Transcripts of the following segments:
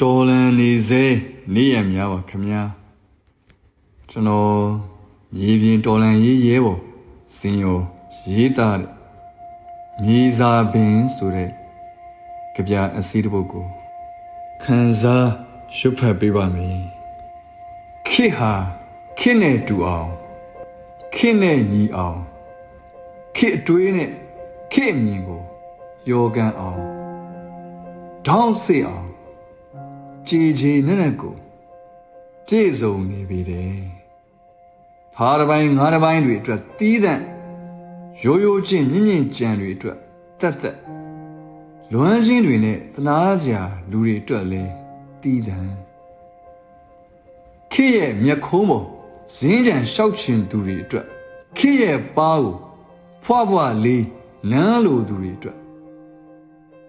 တော်လန်နေစေနေ့ရက်များပါခင်ဗျာကျွန်တော်မြေပြင်တော်လန်ရေးရဲပေါ်စင်ရောရေးသားတဲ့မြေစာပင်ဆိုတဲ့ကြပြအစည်းတစ်ပုဒ်ကိုခန်းစားရွတ်ဖတ်ပေးပါမယ်ခေဟာခေနဲ့တူအောင်ခေနဲ့ညီအောင်ခေအတွေးနဲ့ခေအမြင်ကိုယောကန်အောင်ထောင်းစေအောင် ကြည်ကြည်နဲ့နဲ့ကိုပြည့်စုံနေပြီတဲ့ဖားတစ်ပိုင်းငါးတစ်ပိုင်းတွေအတွက်တီးတဲ့ရိုးရိုးချင်းမြင့်မြင့်ကြံတွေအတွက်တက်တက်လွမ်းချင်းတွေနဲ့တနာစရာလူတွေအတွက်လဲတီးတဲ့ခေရဲ့မျက်ခုံးပေါ်ဇင်းကြံလျှောက်ချင်သူတွေအတွက်ခေရဲ့ပါးကိုဖွားဖွားလေးနန်းလိုသူတွေအတွက်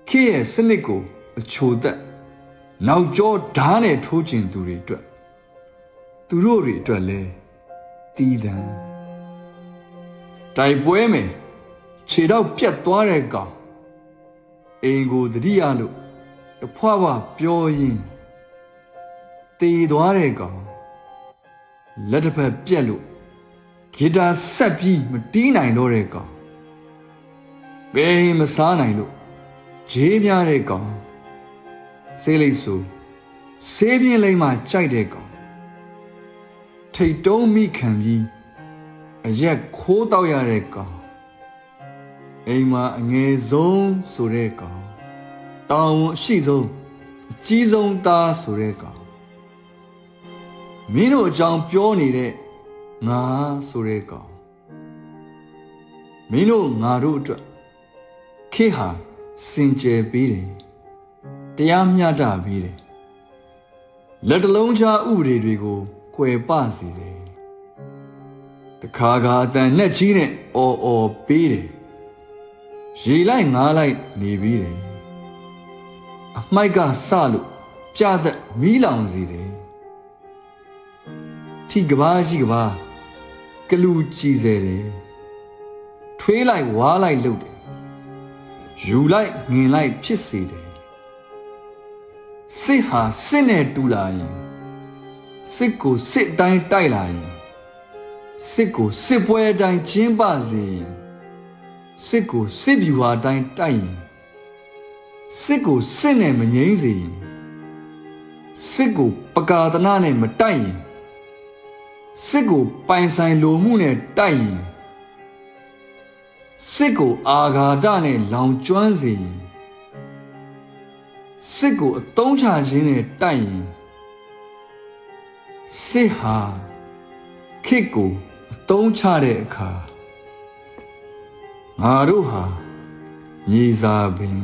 ခေရဲ့စနစ်ကိုအချိုသက် နောက်ကျောဓာတ်နဲ့ထိုးကျင်သူတွေအတွက်သူတို့တွေအတွက်လဲတီးတံတိုက်ပွဲမယ်ခြေတော့ပြတ်သွားတဲ့ကောင်အိမ်ကိုတတိယလို့တဖွာဖွာပြောရင်တည်သွားတဲ့ကောင်လက်တစ်ဖက်ပြက်လို့ဂီတာဆက်ပြီးမတီးနိုင်တော့တဲ့ကောင်ဘယ်မစားနိုင်လို့ဂျေးများတဲ့ကောင် ဆေးလိပ်ဆိုဆေးပြင်းလိမ့်မှကြိုက်တဲ့ကောင်ထိတ်တုံးမိခံပြီးအရက်ခိုးတောက်ရတဲ့ကောင်အိမ်မှာအငယ်ဆုံးဆိုတဲ့ကောင်တောင်ဝန်အရှိဆုံးအကြီးဆုံးသားဆိုတဲ့ကောင်မင်းတို့အကြောင်းပြောနေတဲ့ငါဆိုတဲ့ကောင်မင်းတို့ငါတို့အတွက်ခေဟာစင်ကြယ်ပေးတယ် တရားမျှတပြီးတယ်လက်တလုံးချဥပဒေတွေကိုကွယ်ပစေတယ်တခါခါအတန်နဲ့ကြီးနဲ့အော်အော်ပေးတယ်ရေလိုက်ငားလိုက်နေပြီးတယ်အမိုက်ကစလို့ပြသက်မီးလောင်စေတယ်ထိကဘာရှိကဘာကလူကြည်စေတယ်ထွေးလိုက်ဝါးလိုက်လုပ်တယ်ယူလိုက်ငင်လိုက်ဖြစ်စေတယ် စစ်ဟာစစ်နဲ့တူလာရင်စစ်ကိုစစ်အတိုင်းတိုက်လာရင်စစ်ကိုစစ်ပွဲအတိုင်းကျင်းပစေရင်စစ်ကိုစစ်ဗျူဟာအတိုင်းတိုက်ရင်စစ်ကိုစစ်နဲ့မငြိမ်းစေရင်စစ်ကိုပကာသနာနဲ့မတိုက်ရင်စစ်ကိုပိုင်ဆိုင်လိုမှုနဲ့တိုက်ရင်စစ်ကိုအာဃာတနဲ့လောင်ကျွမ်းစေရင် စစ်ကိုအတုံးချခြင်းနဲ့တိုက်ရင်စစ်ဟာခစ်ကိုအတုံးချတဲ့အခါငါတို့ဟာမြေစာပင်